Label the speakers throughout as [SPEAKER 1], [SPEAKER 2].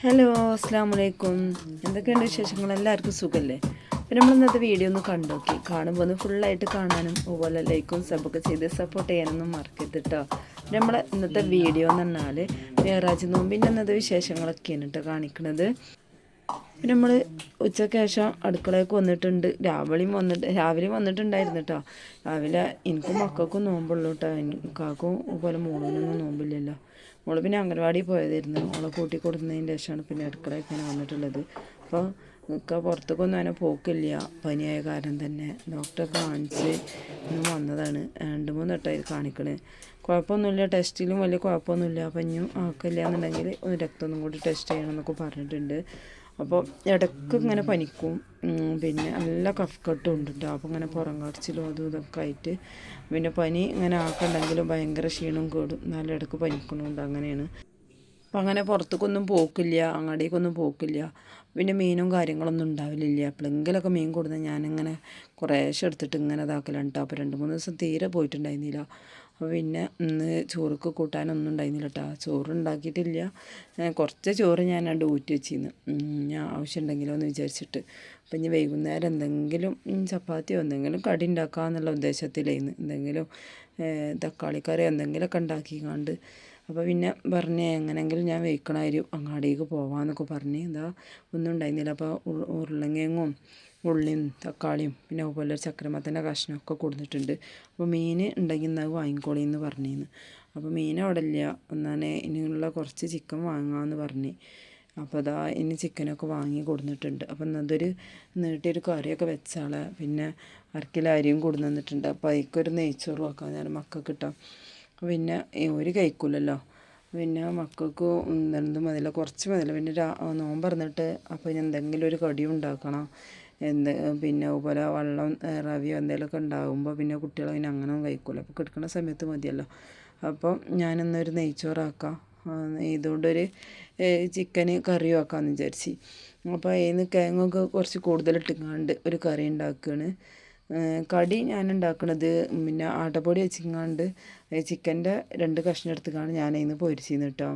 [SPEAKER 1] Hello അസ്സാം വലൈക്കും എന്തൊക്കെയുണ്ട് വിശേഷങ്ങൾ? എല്ലാവർക്കും സുഖമല്ലേ പിന്നെ നമ്മൾ ഇന്നത്തെ വീഡിയോ ഒന്ന് കണ്ടോക്കി കാണുമ്പോൾ ഒന്ന് ഫുള്ളായിട്ട് കാണാനും അതുപോലെ ലൈക്കും സബൊക്കെ ചെയ്ത് സപ്പോർട്ട് ചെയ്യാനൊന്നും മറക്കരുത് കേട്ടോ നമ്മൾ ഇന്നത്തെ വീഡിയോ എന്ന് പറഞ്ഞാൽ മേറാജ് നോമ്പിന്റെ ഇന്നത്തെ വിശേഷങ്ങളൊക്കെയാണ് കേട്ടോ കാണിക്കുന്നത് പിന്നെ നമ്മൾ ഉച്ചയ്ക്ക് ശേഷം അടുക്കളയൊക്കെ വന്നിട്ടുണ്ട്. രാവിലെയും വന്നിട്ട് രാവിലെയും വന്നിട്ടുണ്ടായിരുന്നു കേട്ടോ രാവിലെ എനിക്കും മക്കൾക്കും നോമ്പുള്ളൂ കേട്ടോ എനിക്കാക്കും പോലെ മോളിനൊന്നും നോമ്പില്ലല്ലോ. മോൾ പിന്നെ അംഗൻവാടി പോയതായിരുന്നു. മോളെ കൂട്ടി കൊടുക്കുന്നതിന്റെ ശേഷമാണ് പിന്നെ അടുക്കളയൊക്കെ ഇങ്ങനെ വന്നിട്ടുള്ളത്. അപ്പോൾ ഒക്കെ പുറത്തേക്കൊന്നും അങ്ങനെ പോക്കില്ല. പനിയായ കാരണം തന്നെ. ഡോക്ടറെ കാണിച്ച് ഇന്ന് വന്നതാണ്. രണ്ട് മൂന്ന് വട്ടമായി കാണിക്കണേ. കുഴപ്പമൊന്നുമില്ല. ടെസ്റ്റിലും വലിയ കുഴപ്പമൊന്നുമില്ല. ഇനിയും ആക്കില്ല എന്നുണ്ടെങ്കിൽ ഒന്ന് രക്തമൊന്നും കൂടി ടെസ്റ്റ് ചെയ്യണം എന്നൊക്കെ പറഞ്ഞിട്ടുണ്ട്. അപ്പോൾ ഇടയ്ക്ക് ഇങ്ങനെ പനിക്കും. പിന്നെ നല്ല കഫ്കട്ടും ഉണ്ട് കേട്ടോ അപ്പോൾ ഇങ്ങനെ പുറം കടച്ചിലും അതും ഇതൊക്കെ ആയിട്ട് പിന്നെ പനി ഇങ്ങനെ ആക്കണ്ടെങ്കിലും ഭയങ്കര ക്ഷീണം കേടും. നല്ല ഇടയ്ക്ക് പനിക്കണമുണ്ട് അങ്ങനെയാണ്. അപ്പം അങ്ങനെ പുറത്തേക്കൊന്നും പോക്കില്ല. അങ്ങടേക്കൊന്നും പോക്കില്ല. പിന്നെ മീനും കാര്യങ്ങളൊന്നും ഉണ്ടാവില്ല എപ്പോഴെങ്കിലൊക്കെ മീൻ കൊടുന്ന് ഞാനിങ്ങനെ കുറേശ്ശെ എടുത്തിട്ട് ഇങ്ങനെ ഇതാക്കലുണ്ട് അപ്പോൾ രണ്ട് മൂന്ന് ദിവസം തീരെ പോയിട്ടുണ്ടായിരുന്നില്ല. അപ്പോൾ പിന്നെ ഇന്ന് ചോറുക്ക് കൂട്ടാനൊന്നും ഉണ്ടായിരുന്നില്ല കേട്ടോ ചോറ് ഉണ്ടാക്കിയിട്ടില്ല ഞാൻ കുറച്ച് ചോറ് ഞാൻ രണ്ട് ഊറ്റി വെച്ചിരുന്നു ഞാൻ ആവശ്യമുണ്ടെങ്കിലോ എന്ന് വിചാരിച്ചിട്ട്. അപ്പം ഇനി വൈകുന്നേരം എന്തെങ്കിലും ചപ്പാത്തിയോ എന്തെങ്കിലും കടി ഉണ്ടാക്കാമെന്നുള്ള ഉദ്ദേശത്തിലായിരുന്നു. എന്തെങ്കിലും തക്കാളിക്കറി എന്തെങ്കിലുമൊക്കെ ഉണ്ടാക്കിക്കാണ്ട് അപ്പോൾ പിന്നെ പറഞ്ഞ് എങ്ങനെയെങ്കിലും ഞാൻ വെയ്ക്കണമായിരുന്നു അങ്ങാടിക്ക് പോവാമെന്നൊക്കെ പറഞ്ഞ്. എന്താ ഒന്നും ഉണ്ടായിരുന്നില്ല. അപ്പോൾ ഉ- ഉരുളങ്കിഴങ്ങും ഉള്ളിയും തക്കാളിയും പിന്നെ അതുപോലെ ചക്രമത്തിന്റെ കഷ്ണമൊക്കെ കൊടുത്തിട്ടുണ്ട്. അപ്പോൾ മീൻ ഉണ്ടെങ്കിൽ അത് വാങ്ങിക്കോളി എന്ന് പറഞ്ഞിരുന്നു. അപ്പോൾ മീൻ അവിടെ ഇല്ല. ഒന്നാണ് ഇനിയുള്ള കുറച്ച് ചിക്കൻ വാങ്ങാമെന്ന് പറഞ്ഞു. അപ്പോൾ അതാ ഇനി ചിക്കനൊക്കെ വാങ്ങി കൊടുത്തിട്ടുണ്ട് അപ്പം എന്നതൊരു നീട്ടിയൊരു കറിയൊക്കെ വെച്ചാളെ പിന്നെ അരക്കിലരിയും കൊടുന്നു തന്നിട്ടുണ്ട്. അപ്പോൾ അതിക്കൊരു നെയ്ച്ചോറ് വെക്കാൻ ഞാൻ മക്കൾക്ക് കിട്ടാം പിന്നെ ഒരു കഴിക്കൂലല്ലോ. പിന്നെ മക്കൾക്ക് എന്ത് മതില്ല കുറച്ച് മതില്ല പിന്നെ നോമ്പ് പറഞ്ഞിട്ട് ഇനി എന്തെങ്കിലും ഒരു കടി ഉണ്ടാക്കണം. എന്ത് പിന്നെ അതുപോലെ വെള്ളം റവിയോ എന്തെങ്കിലുമൊക്കെ ഉണ്ടാകുമ്പോൾ പിന്നെ കുട്ടികൾ അതിന് അങ്ങനെ കഴിക്കില്ല അപ്പോൾ കിടക്കുന്ന സമയത്ത് മതിയല്ലോ. അപ്പോൾ ഞാനിന്നൊരു നെയ്ച്ചോറാക്കാം. ഇതുകൊണ്ടൊരു ചിക്കൻ കറിയും ആക്കാമെന്ന് വിചാരിച്ച്. അപ്പോൾ അതിന് കിഴങ്ങൊക്കെ കുറച്ച് കൂടുതലിട്ടിങ്ങാണ്ട് ഒരു കറി ഉണ്ടാക്കുകയാണ് കടി ഞാൻ ഉണ്ടാക്കുന്നത് പിന്നെ ആട്ടപ്പൊടി വെച്ചിങ്ങാണ്ട് ചിക്കന്റെ രണ്ട് കഷ്ണം എടുത്തുകൊണ്ട് ഞാൻ അതിന് പൊരിച്ചിരുന്നു കേട്ടോ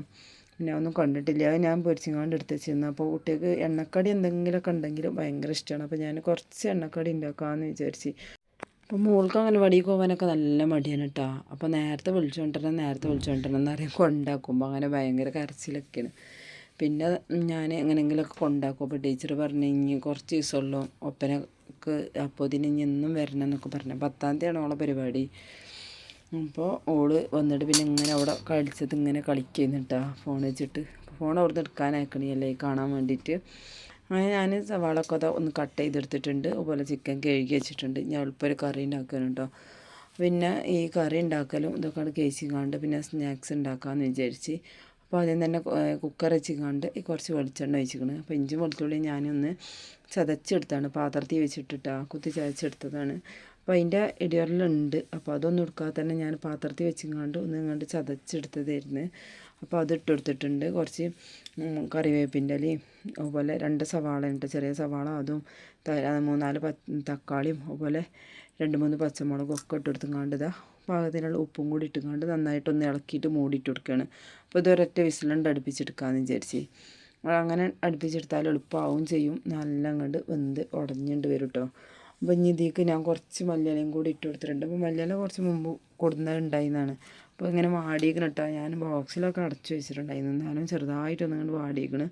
[SPEAKER 1] പിന്നെ ഒന്നും കണ്ടിട്ടില്ല. അത് ഞാൻ പൊരിച്ചിങ്ങാണ്ട് എടുത്ത് വെച്ചിരുന്നു അപ്പോൾ കുട്ടികൾക്ക് എണ്ണക്കടി എന്തെങ്കിലുമൊക്കെ ഉണ്ടെങ്കിൽ ഭയങ്കര ഇഷ്ടമാണ് അപ്പോൾ ഞാൻ കുറച്ച് എണ്ണക്കടി ഉണ്ടാക്കാമെന്ന് വിചാരിച്ച്. അപ്പോൾ മോൾക്ക് അങ്ങനെ വടിക്ക് പോകാനൊക്കെ നല്ല മടിയാണ് കേട്ടോ അപ്പോൾ നേരത്തെ വിളിച്ചുകൊണ്ടിരണം നേരത്തെ വിളിച്ചുകൊണ്ടിരണം എന്ന് പറയുമ്പോൾ കൊണ്ടാക്കുമ്പോൾ അങ്ങനെ ഭയങ്കര കരച്ചിലൊക്കെയാണ്. പിന്നെ ഞാൻ എങ്ങനെയെങ്കിലുമൊക്കെ കൊണ്ടാക്കും. അപ്പോൾ ടീച്ചർ പറഞ്ഞു ഇനി കുറച്ച് ദിവസമുള്ളൂ. ഒപ്പനക്ക് അപ്പോൾ ഇതിന് ഇനി എന്നും വരണം എന്നൊക്കെ പറഞ്ഞു. പത്താം തീയതിയാണ് ഓളെ പരിപാടി. അപ്പോൾ ഓൾ വന്നിട്ട് പിന്നെ ഇങ്ങനെ അവിടെ കളിച്ചത് ഇങ്ങനെ കളിക്കുന്നു കേട്ടോ ഫോൺ വെച്ചിട്ട് ഫോൺ അവിടുന്ന് എടുക്കാനയക്കണിയല്ലേ കാണാൻ വേണ്ടിയിട്ട്. അങ്ങനെ ഞാൻ സവാളൊക്കെ അതാ ഒന്ന് കട്ട് ചെയ്തെടുത്തിട്ടുണ്ട്. അതുപോലെ ചിക്കൻ കഴുകി വെച്ചിട്ടുണ്ട്. ഞാൻ എളുപ്പം ഒരു കറി ഉണ്ടാക്കാനുണ്ടോ പിന്നെ ഈ കറി ഉണ്ടാക്കലും ഇതൊക്കെ കേസിങ്ങാണ്ട് പിന്നെ സ്നാക്സ് ഉണ്ടാക്കാമെന്ന് വിചാരിച്ച്. അപ്പോൾ ആദ്യം തന്നെ കുക്കർ വെച്ചിങ്ങാണ്ട് ഈ കുറച്ച് വെളിച്ചെണ്ണ ഒഴിച്ചിക്കണ്. അപ്പോൾ ഇഞ്ചും വെളുത്തുള്ളി ഞാനൊന്ന് ചതച്ചെടുത്താണ്. പാത്രത്തിൽ വെച്ചിട്ടിട്ടാ കുത്തി ചതച്ചെടുത്തതാണ്. അപ്പോൾ അതിന്റെ ഇടിയറിലുണ്ട് അപ്പോൾ അതൊന്നും എടുക്കാതെ തന്നെ ഞാൻ പാത്രത്തിൽ വെച്ചിങ്ങാണ്ട് ഒന്ന് ഇങ്ങോട്ട് ചതച്ചെടുത്തതായിരുന്നു. അപ്പോൾ അത് ഇട്ടെടുത്തിട്ടുണ്ട് കുറച്ച് കറിവേപ്പിന്റെ ഇലയും അതുപോലെ രണ്ട് സവാള ഉണ്ട്. ചെറിയ സവാള അതും മൂന്നാൽ തക്കാളിയും അതുപോലെ രണ്ട് മൂന്ന് പച്ചമുളകും ഒക്കെ ഇട്ടെടുത്തുങ്ങാണ്ട് ഇതാ പാകത്തിനുള്ള ഉപ്പും കൂടി ഇട്ടുങ്ങാണ്ട് നന്നായിട്ടൊന്ന് ഇളക്കിയിട്ട് മൂടിയിട്ട് കൊടുക്കുകയാണ്. അപ്പോൾ ഇത് ഒരൊറ്റ വിസിലുണ്ട് അടുപ്പിച്ചെടുക്കാമെന്ന് വിചാരിച്ച്. അങ്ങനെ അടുപ്പിച്ചെടുത്താൽ എളുപ്പമാവും ചെയ്യും. നല്ല അങ്ങോട്ട് വെന്ത് ഉടഞ്ഞിട്ട് വരും കേട്ടോ അപ്പോൾ ഇനി ഇതിലേക്ക് ഞാൻ കുറച്ച് മല്ലിയിലയും കൂടി ഇട്ട് കൊടുത്തിട്ടുണ്ട്. അപ്പോൾ മല്ലിയില കുറച്ച് മുമ്പ് കൊടുക്കുന്നുണ്ടായിരുന്നതാണ് അപ്പോൾ ഇങ്ങനെ വാടിയേക്കണം കേട്ടോ ഞാൻ ബോക്സിലൊക്കെ അടച്ചു വെച്ചിട്ടുണ്ടായിരുന്നു. എന്നാലും ചെറുതായിട്ടൊന്നും ഇങ്ങോട്ട് വാടിയേക്കണ്.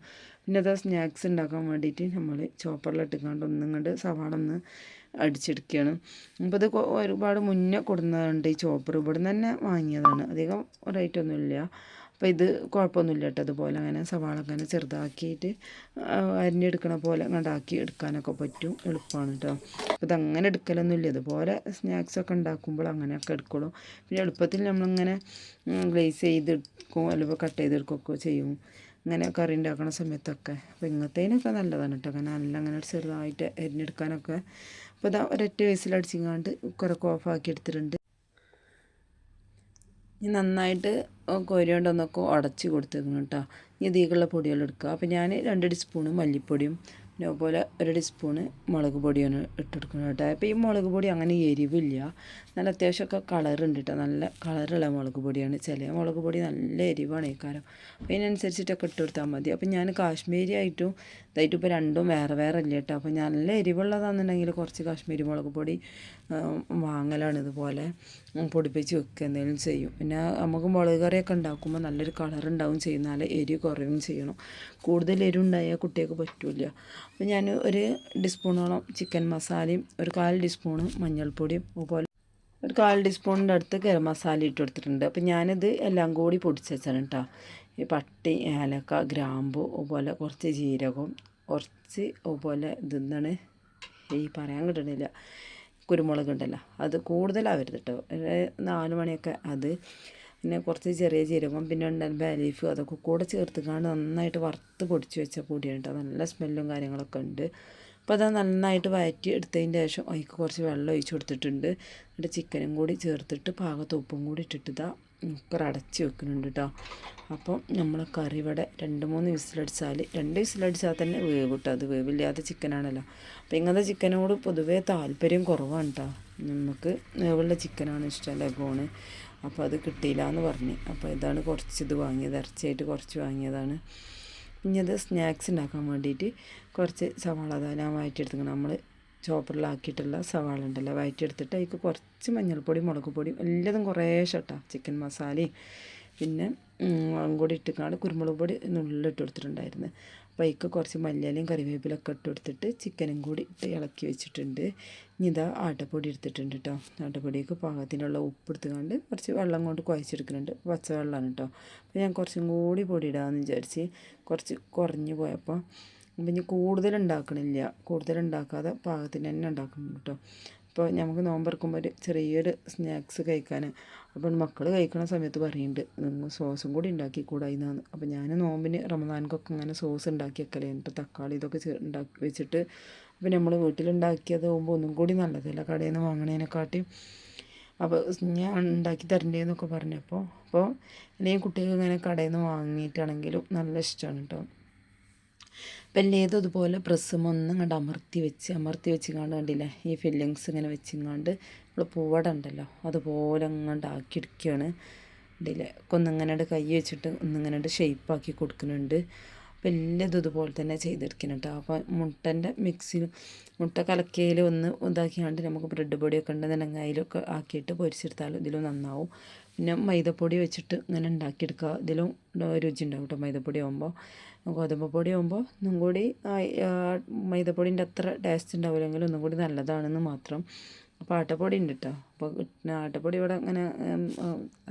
[SPEAKER 1] പിന്നെ അത് സ്നാക്സ് ഉണ്ടാക്കാൻ വേണ്ടിയിട്ട് നമ്മൾ ചോപ്പറിലിട്ടിക്കാണ്ട് ഒന്നും ഇങ്ങോട്ട് സവാള ഒന്ന് അടിച്ചെടുക്കുകയാണ് അപ്പോൾ ഇത് ഒരുപാട് മുന്നേ കൊടുന്നതുണ്ട് ഈ ചോപ്പർ ഇവിടെ നിന്ന് തന്നെ വാങ്ങിയതാണ്. അധികം റേറ്റ് ഒന്നുമില്ല അപ്പോൾ ഇത് കുഴപ്പമൊന്നുമില്ല കേട്ടോ അതുപോലെ അങ്ങനെ സവാള അങ്ങനെ ചെറുതാക്കിയിട്ട് അരിഞ്ഞെടുക്കണ പോലെ അങ്ങോട്ടാക്കി എടുക്കാനൊക്കെ പറ്റും. എളുപ്പമാണ് കേട്ടോ അപ്പോൾ ഇതങ്ങനെ എടുക്കലൊന്നുമില്ല. ഇതുപോലെ സ്നാക്സൊക്കെ ഉണ്ടാക്കുമ്പോൾ അങ്ങനെയൊക്കെ എടുക്കുള്ളൂ. പിന്നെ എളുപ്പത്തിൽ നമ്മളിങ്ങനെ ഗ്ലേസ് ചെയ്തെടുക്കും അല്ലെങ്കിൽ കട്ട് ചെയ്തെടുക്കുകയൊക്കെ ചെയ്യും. അങ്ങനെ കറി ഉണ്ടാക്കണ സമയത്തൊക്കെ. അപ്പോൾ ഇങ്ങനത്തേനൊക്കെ നല്ലതാണ് കേട്ടോ അങ്ങനെ നല്ല അങ്ങനെ ചെറുതായിട്ട് അരിഞ്ഞെടുക്കാനൊക്കെ. അപ്പോൾ ഇതാ ഒരൊറ്റ വയസ്സിലടിച്ചിങ്ങാണ്ട് കുക്കറൊക്കെ ഓഫാക്കി എടുത്തിട്ടുണ്ട്. ഇനി നന്നായിട്ട് കോരി ഒന്നൊക്കെ ഉടച്ച് കൊടുത്തേക്കണം കേട്ടോ ഇനി ഇതിലേക്കുള്ള പൊടികൾ എടുക്കുക. അപ്പോൾ ഞാൻ രണ്ട് ടീസ്പൂണ് മല്ലിപ്പൊടിയും പിന്നെ അതുപോലെ ഒരു ടീസ്പൂണ് മുളക് പൊടിയാണ് ഇട്ടെടുക്കുന്നത് കേട്ടോ അപ്പോൾ ഈ മുളക് പൊടി അങ്ങനെ എരിവില്ല. നല്ല അത്യാവശ്യമൊക്കെ കളറുണ്ട് കേട്ടോ നല്ല കളറുള്ള മുളക് പൊടിയാണ്. ചില മുളക് പൊടി നല്ല എരിവാണ് ഈ കാലം. അപ്പോൾ അതിനനുസരിച്ചിട്ടൊക്കെ ഇട്ട് കൊടുത്താൽ മതി. അപ്പോൾ ഞാൻ കാശ്മീരി ആയിട്ടും ഇതായിട്ടും ഇപ്പോൾ രണ്ടും വേറെ വേറെ ഇല്ല കേട്ടോ അപ്പോൾ നല്ല എരിവുള്ളതാണെന്നുണ്ടെങ്കിൽ കുറച്ച് കാശ്മീരി മുളക് പൊടി വാങ്ങലാണ് ഇതുപോലെ. പൊടിപ്പിച്ച് വെക്കുക എന്തെങ്കിലും ചെയ്യും. പിന്നെ നമുക്ക് മുളക് കറിയൊക്കെ ഉണ്ടാക്കുമ്പോൾ നല്ലൊരു കളർ ഉണ്ടാവും ചെയ്യുന്നാൽ എരി കുറയും ചെയ്യണം. കൂടുതൽ എരിവുണ്ടായാൽ കുട്ടികൾക്ക് പറ്റില്ല. അപ്പോൾ ഞാൻ ഒരു ടീസ്പൂണോളം ചിക്കൻ മസാലയും ഒരു കാൽ ടീസ്പൂണ് മഞ്ഞൾപ്പൊടിയും അതുപോലെ ഒരു കാൽ ടീസ്പൂണിന്റെ അടുത്ത് ഗരം മസാല ഇട്ട് കൊടുത്തിട്ടുണ്ട്. അപ്പോൾ ഞാനിത് എല്ലാം കൂടി പൊടിച്ച് വെച്ചാണ് കേട്ടോ ഈ പട്ടി ഏലക്ക ഗ്രാമ്പു അതുപോലെ കുറച്ച് ജീരകം കുറച്ച് അതുപോലെ ഇതെന്താണ്? ഈ പറയാൻ കിട്ടണില്ല. കുരുമുളക് ഉണ്ടല്ലോ അത് കൂടുതലാവരുത് കേട്ടോ ഒരു നാല് മണിയൊക്കെ അത് പിന്നെ കുറച്ച് ചെറിയ ജീരകം പിന്നെ ഉണ്ടാകുമ്പോൾ ബലീഫ് അതൊക്കെ കൂടെ ചേർത്ത് ചേർത്തുകൊണ്ട് നന്നായിട്ട് വറുത്ത് പൊടിച്ച് വെച്ച പൊടിയാണ് കേട്ടോ നല്ല സ്മെല്ലും കാര്യങ്ങളൊക്കെ ഉണ്ട്. അപ്പോൾ അത് നന്നായിട്ട് വഴറ്റി എടുത്തതിന്റെ ശേഷം അതിക്ക് കുറച്ച് വെള്ളം ഒഴിച്ച് കൊടുത്തിട്ടുണ്ട്. എന്നിട്ട് ചിക്കനും കൂടി ചേർത്തിട്ട് പാകത്ത് ഉപ്പും കൂടി ഇട്ടിട്ട് കുക്കർ അടച്ച് വെക്കുന്നുണ്ട് കേട്ടോ അപ്പോൾ നമ്മൾ കറി ഇവിടെ രണ്ട് മൂന്ന് വിസിലടിച്ചാൽ രണ്ട് വിസിലടിച്ചാൽ തന്നെ വേവ് കിട്ടും അത് വേവില്ലാത്ത ചിക്കനാണല്ലോ. അപ്പോൾ ഇങ്ങനത്തെ ചിക്കനോട് പൊതുവേ താല്പര്യം കുറവാണ് കേട്ടോ നമുക്ക് വേവുള്ള ചിക്കനാണ് ഇഷ്ടം ലഗോണ് അപ്പോൾ അത് കിട്ടിയില്ല എന്ന് പറഞ്ഞ്. അപ്പോൾ ഇതാണ് കുറച്ച് ഇത് വാങ്ങിയത്. ഇറച്ചിയായിട്ട് കുറച്ച് വാങ്ങിയതാണ്. ഇനി അത് സ്നാക്സ് ഉണ്ടാക്കാൻ വേണ്ടിയിട്ട് കുറച്ച് സവാള ഞാൻ വഴറ്റിയെടുത്തിക്കണം നമ്മൾ ചോപ്പറിലാക്കിയിട്ടുള്ള സവാള ഉണ്ടല്ലോ വയറ്റിയെടുത്തിട്ട് അതിക്ക് കുറച്ച് മഞ്ഞൾപ്പൊടി മുളക് പൊടിയും എല്ലാതും കുറേശ്ശെ ചിക്കൻ മസാലയും പിന്നെ കൂടി ഇട്ടിക്കാണ്ട് കുരുമുളക് പൊടി നുള്ളിട്ട് കൊടുത്തിട്ടുണ്ടായിരുന്നു. അപ്പോൾ അതിക്ക് കുറച്ച് മല്ലിയിലയും കറിവേപ്പിലൊക്കെ ഇട്ട് കൊടുത്തിട്ട് ചിക്കനും കൂടി ഇട്ട് ഇളക്കി വെച്ചിട്ടുണ്ട്. ഇനി ഇതാ ആട്ടപ്പൊടി എടുത്തിട്ടുണ്ട് കേട്ടോ ആട്ടപ്പൊടിയൊക്കെ പാകത്തിനുള്ള ഉപ്പ് എടുത്തുകൊണ്ട് കുറച്ച് വെള്ളം കൊണ്ട് കുഴച്ചെടുക്കുന്നുണ്ട്. പച്ചവെള്ളമാണ് കേട്ടോ അപ്പോൾ ഞാൻ കുറച്ചും കൂടി പൊടി ഇടാമെന്ന് വിചാരിച്ച് കുറച്ച് കുറഞ്ഞു പോയപ്പോൾ അപ്പം ഇനി കൂടുതൽ ഉണ്ടാക്കണില്ല കൂടുതൽ ഉണ്ടാക്കാതെ പാകത്തിന് തന്നെ ഉണ്ടാക്കണം കേട്ടോ ഇപ്പോൾ നമുക്ക് നോമ്പറക്കുമ്പോൾ ഒരു ചെറിയൊരു സ്നാക്സ് കഴിക്കാൻ അപ്പോൾ മക്കൾ കഴിക്കണ സമയത്ത് പറയുന്നുണ്ട് സോസും കൂടി ഉണ്ടാക്കി കൂടായിന്നാന്ന് അപ്പോൾ ഞാൻ നോമ്പിന് റമദാനക്കൊക്കെ ഇങ്ങനെ സോസ് ഉണ്ടാക്കി വെക്കലേ എന്നിട്ട് തക്കാളി ഇതൊക്കെ ഉണ്ടാക്കി വെച്ചിട്ട് അപ്പോൾ നമ്മൾ വീട്ടിലുണ്ടാക്കിയത് പോകുമ്പോൾ ഒന്നും കൂടി നല്ലതല്ല കടയിൽ നിന്ന് വാങ്ങണേനെക്കാട്ടി. അപ്പോൾ ഞാൻ ഉണ്ടാക്കി തരണ്ടേന്നൊക്കെ പറഞ്ഞപ്പോൾ അപ്പോൾ അല്ലെങ്കിൽ കുട്ടികൾ ഇങ്ങനെ കടയിൽ നിന്ന് വാങ്ങിയിട്ടാണെങ്കിലും നല്ല ഇഷ്ടമാണ് കേട്ടോ വലിയതും ഇതുപോലെ പ്രസ്സും ഒന്നും കണ്ട് അമർത്തി വെച്ച് അമർത്തി വെച്ച് കണ്ട് കണ്ടില്ലേ? ഈ ഫില്ലിങ്സ് ഇങ്ങനെ വെച്ചിങ്ങാണ്ട് നമ്മൾ പൂവട ഉണ്ടല്ലോ അതുപോലെ അങ്ങോട്ട് ആക്കിയെടുക്കുകയാണ് കണ്ടില്ലേ? ഒന്നിങ്ങനെ കൈ വെച്ചിട്ട് ഒന്നിങ്ങനെ ഷേപ്പാക്കി കൊടുക്കുന്നുണ്ട്. വലിയതും ഇതുപോലെ തന്നെ ചെയ്തെടുക്കണം കേട്ടോ അപ്പോൾ മുട്ടന്റെ മിക്സിയിൽ മുട്ട കലക്കയിൽ ഒന്ന് ഇതാക്കിയാണ്ട് നമുക്ക് ബ്രെഡ് പൊടിയൊക്കെ ഉണ്ടെന്നുണ്ടെങ്കിൽ അതിലൊക്കെ ആക്കിയിട്ട് പൊരിച്ചെടുത്താൽ ഇതിലും നന്നാവും. പിന്നെ മൈദപ്പൊടി വെച്ചിട്ട് ഇങ്ങനെ ഉണ്ടാക്കിയെടുക്കുക. ഇതിലും രുചി ഉണ്ടാവും കേട്ടോ മൈദപ്പൊടി ആകുമ്പോൾ ഗോതമ്പ് പൊടി ആകുമ്പോൾ ഒന്നും കൂടി മൈദപ്പൊടിന്റെ അത്ര ടേസ്റ്റ് ഉണ്ടാവില്ലെങ്കിലും ഒന്നും കൂടി നല്ലതാണെന്ന് മാത്രം അപ്പോൾ ആട്ടപ്പൊടി ഉണ്ട് കേട്ടോ അപ്പോൾ കിട്ടുന്ന ആട്ടപ്പൊടി ഇവിടെ അങ്ങനെ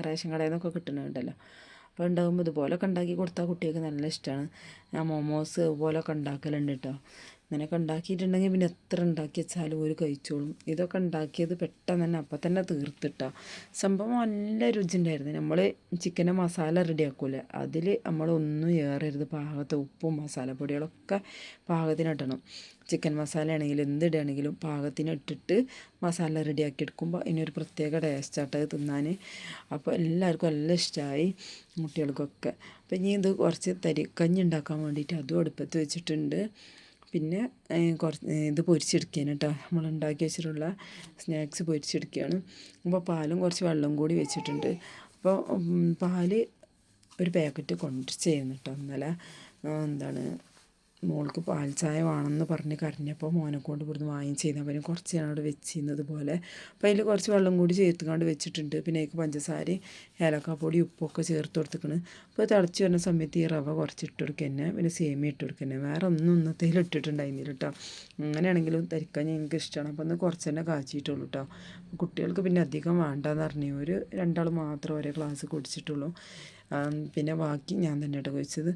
[SPEAKER 1] റേഷൻ കടയിൽ നിന്നൊക്കെ കിട്ടുന്നുണ്ടല്ലോ. അപ്പോൾ ഉണ്ടാകുമ്പോൾ ഇതുപോലൊക്കെ ഉണ്ടാക്കി കൊടുത്താൽ കുട്ടികൾക്ക് നല്ല ഇഷ്ടമാണ് ഞാൻ മോമോസ് ഇതുപോലൊക്കെ ഉണ്ടാക്കലുണ്ട് കേട്ടോ ഇങ്ങനെയൊക്കെ ഉണ്ടാക്കിയിട്ടുണ്ടെങ്കിൽ പിന്നെ എത്ര ഉണ്ടാക്കി വെച്ചാലും ഒരു കഴിച്ചോളും. ഇതൊക്കെ ഉണ്ടാക്കിയത് പെട്ടെന്ന് തന്നെ അപ്പം തന്നെ തീർത്തിട്ടാ. സംഭവം നല്ല രുചി ഉണ്ടായിരുന്നു നമ്മൾ ചിക്കന്റെ മസാല റെഡിയാക്കൂലേ അതിൽ നമ്മളൊന്നും ഏറരുത്. പാകത്തെ ഉപ്പും മസാലപ്പൊടികളൊക്കെ പാകത്തിനിടണം. ചിക്കൻ മസാല ആണെങ്കിലും എന്തിടുകയാണെങ്കിലും പാകത്തിന് ഇട്ടിട്ട് മസാല റെഡിയാക്കി എടുക്കുമ്പോൾ ഇതിനൊരു പ്രത്യേക ടേസ്റ്റായിട്ട് തിന്നാൻ. അപ്പോൾ എല്ലാവർക്കും നല്ല ഇഷ്ടമായി കുട്ടികൾക്കൊക്കെ. അപ്പം ഇനി ഇത് കുറച്ച് തരി കഞ്ഞി ഉണ്ടാക്കാൻ വേണ്ടിയിട്ട് അതും അടുപ്പത്ത് വെച്ചിട്ടുണ്ട്. പിന്നെ കുറച്ച് ഇത് പൊരിച്ചെടുക്കുകയാണ് കേട്ടോ നമ്മൾ ഉണ്ടാക്കി വെച്ചിട്ടുള്ള സ്നാക്സ് പൊരിച്ചെടുക്കുകയാണ് അപ്പോൾ പാലും കുറച്ച് വെള്ളം കൂടി വെച്ചിട്ടുണ്ട്. അപ്പോൾ പാൽ ഒരു പാക്കറ്റ് കൊണ്ടുവച്ചിരുന്നു കേട്ടോ ഇന്നലെ. എന്താണ്? മോൾക്ക് പാൽച്ചായ ചായ വേണമെന്ന് പറഞ്ഞ് കരഞ്ഞപ്പോൾ മോനെ കൊണ്ട് ഇവിടുന്ന് വാങ്ങിച്ചിരുന്നു അവന് കുറച്ച് ഞാൻ അവിടെ വെച്ചിരുന്നത് പോലെ. അപ്പോൾ അതിൽ കുറച്ച് വെള്ളം കൂടി ചേർത്തുകൊണ്ട് വെച്ചിട്ടുണ്ട്. പിന്നെ അതിലേക്ക് പഞ്ചസാര ഏലക്കാപ്പൊടി ഉപ്പൊക്കെ ചേർത്ത് കൊടുത്തിക്കണ് അപ്പോൾ തിളച്ച് വരുന്ന സമയത്ത് ഈ റവ കുറച്ച് ഇട്ട് കൊടുക്കുക പിന്നെ സേമിയ ഇട്ട് കൊടുക്കുക വേറെ ഒന്നും ഇന്നത്തേൽ ഇട്ടിട്ടുണ്ടായിരുന്നില്ല കേട്ടോ. അങ്ങനെയാണെങ്കിലും തരിക്കാൻ എനിക്ക് ഇഷ്ടമാണ്. അപ്പോൾ ഒന്ന് കുറച്ച് തന്നെ കാച്ചിട്ടുള്ളൂ കേട്ടോ. കുട്ടികൾക്ക് പിന്നെ അധികം വേണ്ടെന്ന് പറഞ്ഞു ഒരു രണ്ടാൾ മാത്രം ഒരേ ക്ലാസ് കുടിച്ചിട്ടുള്ളൂ. പിന്നെ ബാക്കി ഞാൻ തന്നെ കേട്ടോ കഴിച്ചത്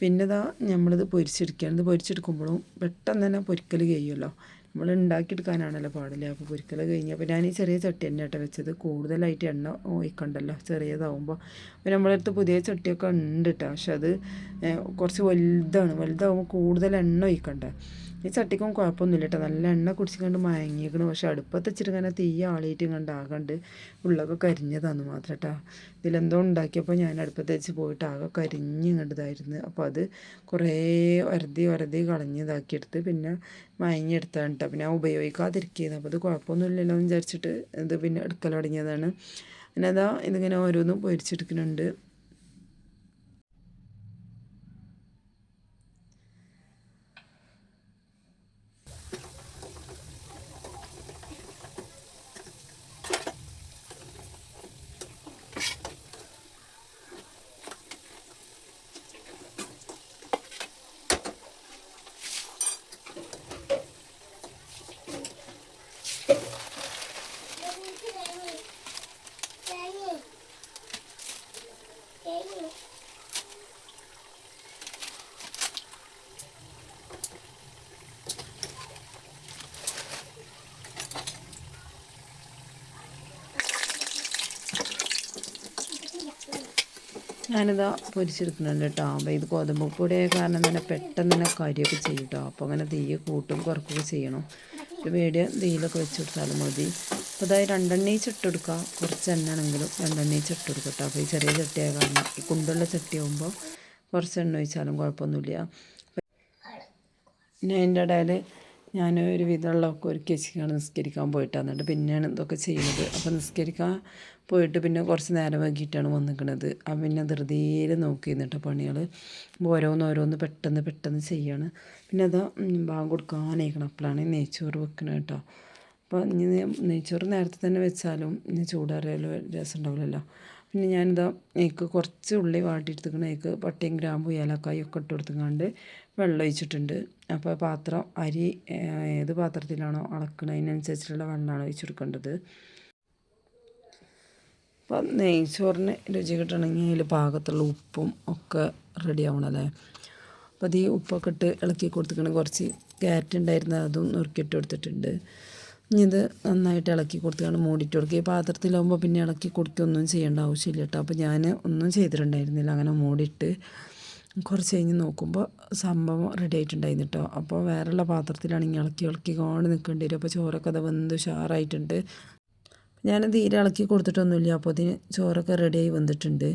[SPEAKER 1] പിന്നെ ഇതാ നമ്മളിത് പൊരിച്ചെടുക്കുകയാണ് ഇത് പൊരിച്ചെടുക്കുമ്പോഴും പെട്ടെന്ന് തന്നെ പൊരിക്കൽ കഴിയുമല്ലോ. നമ്മൾ ഉണ്ടാക്കിയെടുക്കാനാണല്ലോ പാടില്ല. അപ്പോൾ പൊരിക്കൽ കഴിഞ്ഞപ്പോൾ ഞാൻ ഈ ചെറിയ ചട്ടി തന്നെ ആട്ടെ വെച്ചത്. കൂടുതലായിട്ട് എണ്ണ ഒഴിക്കണ്ടല്ലോ. ചെറിയതാവുമ്പോൾ അപ്പോൾ നമ്മളെ അടുത്ത് പുതിയ ചട്ടിയൊക്കെ ഉണ്ട് കേട്ടോ പക്ഷെ അത് കുറച്ച് വലുതാണ്. വലുതാവുമ്പോൾ കൂടുതൽ എണ്ണ ഒഴിക്കണ്ട. ഈ ചട്ടിക്കും കുഴപ്പമൊന്നുമില്ല കേട്ടോ നല്ല എണ്ണ കുടിച്ചിങ്ങണ്ട് മയങ്ങിയേക്കണ്. പക്ഷെ അടുപ്പത്ത് വെച്ചിട്ട് ഇങ്ങനെ തീ ആളിയിട്ട് കണ്ട് ആകണ്ട് ഉള്ളൊക്കെ കരിഞ്ഞതാന്ന് മാത്രം കേട്ടോ ഇതിലെന്തോ ഉണ്ടാക്കിയപ്പോൾ ഞാൻ അടുപ്പത്ത് വെച്ച് പോയിട്ട് ആകെ കരിഞ്ഞ് കണ്ടതായിരുന്നു അപ്പോൾ അത് കുറേ ഒരതി ഒരതി കളഞ്ഞതാക്കിയെടുത്ത് പിന്നെ മയങ്ങിയെടുത്താണ് കേട്ടോ പിന്നെ ഉപയോഗിക്കാതിരിക്കുന്നത് അപ്പോൾ ഇത് കുഴപ്പമൊന്നുമില്ലല്ലോ എന്ന് വിചാരിച്ചിട്ട് ഇത് പിന്നെ എടുക്കൽ തുടങ്ങിയതാണ്. പിന്നെ അതാ ഇതിങ്ങനെ ഓരോന്നും പൊരിച്ചെടുക്കുന്നുണ്ട് ഞാനിതാ പൊരിച്ചെടുക്കുന്നുണ്ട് കേട്ടോ. അപ്പോൾ ഇത് ഗോതമ്പ് പൊടിയായ കാരണം തന്നെ പെട്ടെന്ന് തന്നെ കരിയൊക്കെ ചെയ്യും കേട്ടോ. അപ്പോൾ അങ്ങനെ തീയെ കൂട്ടും കുറക്കുകയൊക്കെ ചെയ്യണം. ഒരു വേടിയ തീയിലൊക്കെ വെച്ച് കൊടുത്താലും മതി. അപ്പോൾ അതായത് രണ്ടെണ്ണ ചുട്ടെടുക്കുക കുറച്ച് എണ്ണ ആണെങ്കിലും രണ്ടെണ്ണയും ചുട്ടെടുക്കുക കേട്ടോ. അപ്പോൾ ഈ ചെറിയ ചട്ടിയായ കാരണം ഈ കുണ്ടുള്ള ചട്ടിയാകുമ്പോൾ കുറച്ച് എണ്ണ ഒഴിച്ചാലും കുഴപ്പമൊന്നുമില്ല. പിന്നെ അതിന്റെ ഇടയിൽ ഞാൻ ഒരു വിധമുള്ളതൊക്കെ ഒരുക്കി വെച്ചിട്ടാണ് നിസ്കരിക്കാൻ പോയിട്ട് പിന്നെയാണ് ഇതൊക്കെ ചെയ്യുന്നത്. അപ്പോൾ നിസ്കരിക്കാൻ പോയിട്ട് പിന്നെ കുറച്ച് നേരം വൈകിട്ടാണ് വന്നിക്കണത്. അപ്പം പിന്നെ ധൃതിയിൽ നോക്കി നിന്നിട്ട് പണികൾ ഓരോന്ന് ഓരോന്ന് പെട്ടെന്ന് പെട്ടെന്ന് ചെയ്യാണ്. പിന്നെ അത് ബാങ്ക് കൊടുക്കാനായിക്കണം അപ്പോഴാണ് നെയ്ച്ചോറ് വെക്കണത് കേട്ടോ. അപ്പോൾ ഇനി നെയ്ച്ചോറ് നേരത്തെ തന്നെ വെച്ചാലും ഇനി ചൂടാറിയാലും രസം ഉണ്ടാവില്ലല്ലോ പിന്നെ ഞാനിതാ എനിക്ക് കുറച്ച് ഉള്ളി വാട്ടിയെടുത്തിക്കണം എനിക്ക് പട്ടയും ഗ്രാമ്പു ഏലക്കായും ഒക്കെ ഇട്ട് കൊടുത്തുകൊണ്ട് വെള്ളം ഒഴിച്ചിട്ടുണ്ട്. അപ്പോൾ പാത്രം അരി ഏത് പാത്രത്തിലാണോ അളക്കണതിനനുസരിച്ചിട്ടുള്ള വെള്ളമാണ് ഒഴിച്ചെടുക്കേണ്ടത് അപ്പം നെയ്ച്ചോറിന് രുചി കിട്ടണമെങ്കിൽ അതിൽ പാകത്തുള്ള ഉപ്പും ഒക്കെ റെഡി ആവണമല്ലേ അപ്പോൾ അത് ഈ ഉപ്പൊക്കെ ഇട്ട് ഇളക്കി കൊടുത്തിക്കണം. കുറച്ച് ക്യാരറ്റ് ഉണ്ടായിരുന്ന അതും നുറുക്കിയിട്ട് കൊടുത്തിട്ടുണ്ട്. ഇനി ഇത് നന്നായിട്ട് ഇളക്കി കൊടുത്തുകൊണ്ട് മൂടിയിട്ട് കൊടുക്കുക. ഈ പാത്രത്തിലാകുമ്പോൾ പിന്നെ ഇളക്കി കൊടുക്കുകയൊന്നും ചെയ്യേണ്ട ആവശ്യമില്ല കേട്ടോ. അപ്പോൾ ഞാൻ ഒന്നും ചെയ്തിട്ടുണ്ടായിരുന്നില്ല. അങ്ങനെ മൂടിയിട്ട് കുറച്ച് കഴിഞ്ഞ് നോക്കുമ്പോൾ സംഭവം റെഡി ആയിട്ടുണ്ടായിരുന്നു കേട്ടോ. അപ്പോൾ വേറെയുള്ള പാത്രത്തിലാണെങ്കിൽ ഇളക്കി ഇളക്കി കൊണ്ട് നിൽക്കേണ്ടി വരും. അപ്പോൾ ചോറൊക്കെ അത് വെന്ത് ഉഷാറായിട്ടുണ്ട്. ഞാൻ തീരെ ഇളക്കി കൊടുത്തിട്ടൊന്നുമില്ല. അപ്പോൾ അതിന് ചോറൊക്കെ റെഡിയായി വന്നിട്ടുണ്ട്.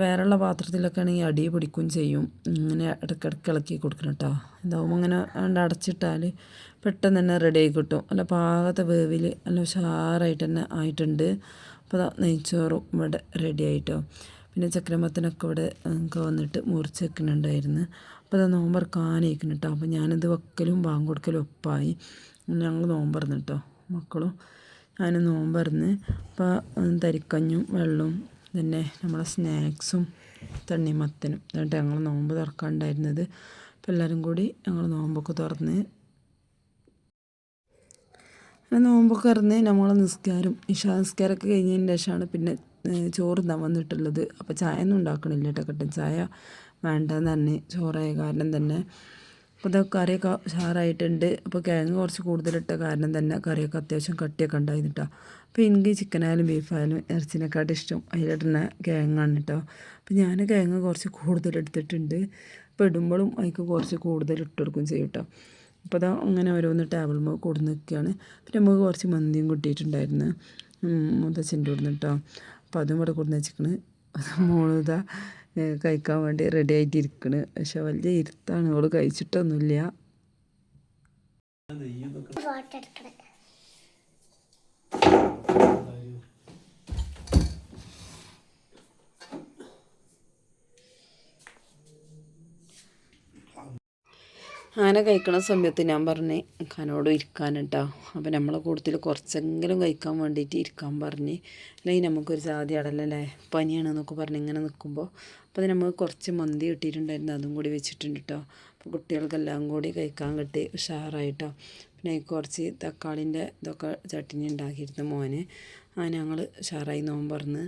[SPEAKER 1] വേറെയുള്ള പാത്രത്തിലൊക്കെ ആണെങ്കിൽ അടി പിടിക്കും ചെയ്യും. ഇങ്ങനെ ഇടയ്ക്കിടയ്ക്ക് ഇളക്കി കൊടുക്കണം കേട്ടോ. ഇതാവുമ്പോൾ അങ്ങനെ അടച്ചിട്ടാൽ പെട്ടെന്ന് തന്നെ റെഡി ആയി കിട്ടും. അല്ല പാകത്തെ വേവിൽ നല്ല ഉഷാറായിട്ട് തന്നെ ആയിട്ടുണ്ട്. അപ്പോൾ നെയ്ച്ചോറും ഇവിടെ റെഡി ആയിട്ടോ. പിന്നെ ചക്രമത്തിനൊക്കെ ഇവിടെ നമുക്ക് വന്നിട്ട് മുറിച്ച് വെക്കുന്നുണ്ടായിരുന്നു. അപ്പോൾ അത് നോമ്പറക്കാനായിരിക്കണം കേട്ടോ. അപ്പോൾ ഞാനിത് വെക്കലും ബാങ്ക് കൊടുക്കലും ഒപ്പായി. ഞങ്ങൾ നോമ്പറന്ന് കേട്ടോ മക്കളും. ഞാൻ നോമ്പറന്ന്. അപ്പോൾ തരിക്കഞ്ഞും വെള്ളവും പിന്നെ നമ്മളെ സ്നാക്സും തണ്ണിമത്തനും. എന്നിട്ട് ഞങ്ങൾ നോമ്പ് തുറക്കാണ്ടായിരുന്നത്. അപ്പോൾ എല്ലാവരും കൂടി ഞങ്ങൾ നോമ്പൊക്കെ തുറന്ന് നോമ്പൊക്കെ ഇറന്ന് നമ്മളെ നിസ്കാരം ഇഷാ നിസ്കാരമൊക്കെ കഴിഞ്ഞതിന് ശേഷമാണ് പിന്നെ ചോറ് തിന്നാൻ വന്നിട്ടുള്ളത്. അപ്പോൾ ചായ ഒന്നും ഉണ്ടാക്കണില്ല കേട്ടോ കട്ടൻ ചായ. വേണ്ടെന്ന് തന്നെ ചോറായ കാരണം തന്നെ. അപ്പോൾ ഇതൊക്കെ കറിയൊക്കെ ഉഷാറായിട്ടുണ്ട്. അപ്പോൾ കിഴങ്ങ് കുറച്ച് കൂടുതലിട്ട കാരണം തന്നെ കറിയൊക്കെ അത്യാവശ്യം കട്ടിയൊക്കെ ഉണ്ടായിരുന്നു കേട്ടോ. അപ്പോൾ എനിക്ക് ചിക്കനായാലും ബീഫായാലും ഇറച്ചിനെക്കാട്ടും ഇഷ്ടം അതിലിടുന്ന കിഴങ്ങാണ് കേട്ടോ. അപ്പോൾ ഞാൻ കിഴങ്ങ് കുറച്ച് കൂടുതലെടുത്തിട്ടുണ്ട് അപ്പോൾ ഇടുമ്പോഴും അതിക്ക് കുറച്ച് കൂടുതൽ ഇട്ട് കൊടുക്കും ചെയ്യും കേട്ടോ. അപ്പോൾ അതാ അങ്ങനെ ഓരോന്ന് ടേബിൾ കൊടുന്ന് നിൽക്കുകയാണ് പിന്നെ നമുക്ക് കുറച്ച് മന്തിയും കിട്ടിയിട്ടുണ്ടായിരുന്നു. മുത്തച്ഛന്റെ കൊടുന്ന് കേട്ടോ അപ്പോൾ അതും ഇവിടെ കൊടുന്ന് വെച്ചിരിക്കണ് മോളിതാ കഴിക്കാൻ വേണ്ടി റെഡി ആയിട്ട് ഇരിക്കണ് പക്ഷെ വലിയ ഇരുത്താണ്. അവൾ കഴിച്ചിട്ടൊന്നുമില്ല. അങ്ങനെ കഴിക്കണ സമയത്ത് ഞാൻ പറഞ്ഞ് ഖാനോട് ഇരിക്കാൻ കേട്ടോ അപ്പോൾ നമ്മളെ കൂട്ടത്തിൽ കുറച്ചെങ്കിലും കഴിക്കാൻ വേണ്ടിയിട്ട് ഇരിക്കാൻ പറഞ്ഞ് അല്ലെങ്കിൽ നമുക്കൊരു ജാതി അടലല്ലേ? പനിയാണെന്നൊക്കെ പറഞ്ഞ് ഇങ്ങനെ നിൽക്കുമ്പോൾ അപ്പോൾ നമുക്ക് കുറച്ച് മന്തി കിട്ടിയിട്ടുണ്ടായിരുന്നു അതും കൂടി വെച്ചിട്ടുണ്ട് കേട്ടോ അപ്പോൾ കുട്ടികൾക്കെല്ലാം കൂടി കഴിക്കാൻ കിട്ടി ഉഷാറായിട്ടോ. പിന്നെ കുറച്ച് തക്കാളിന്റെ ഇതൊക്കെ ചട്ടിനി ഉണ്ടാക്കിയിരുന്നു മോന്. ആ ഞങ്ങൾ ഉഷാറായി നോമ്പറന്ന്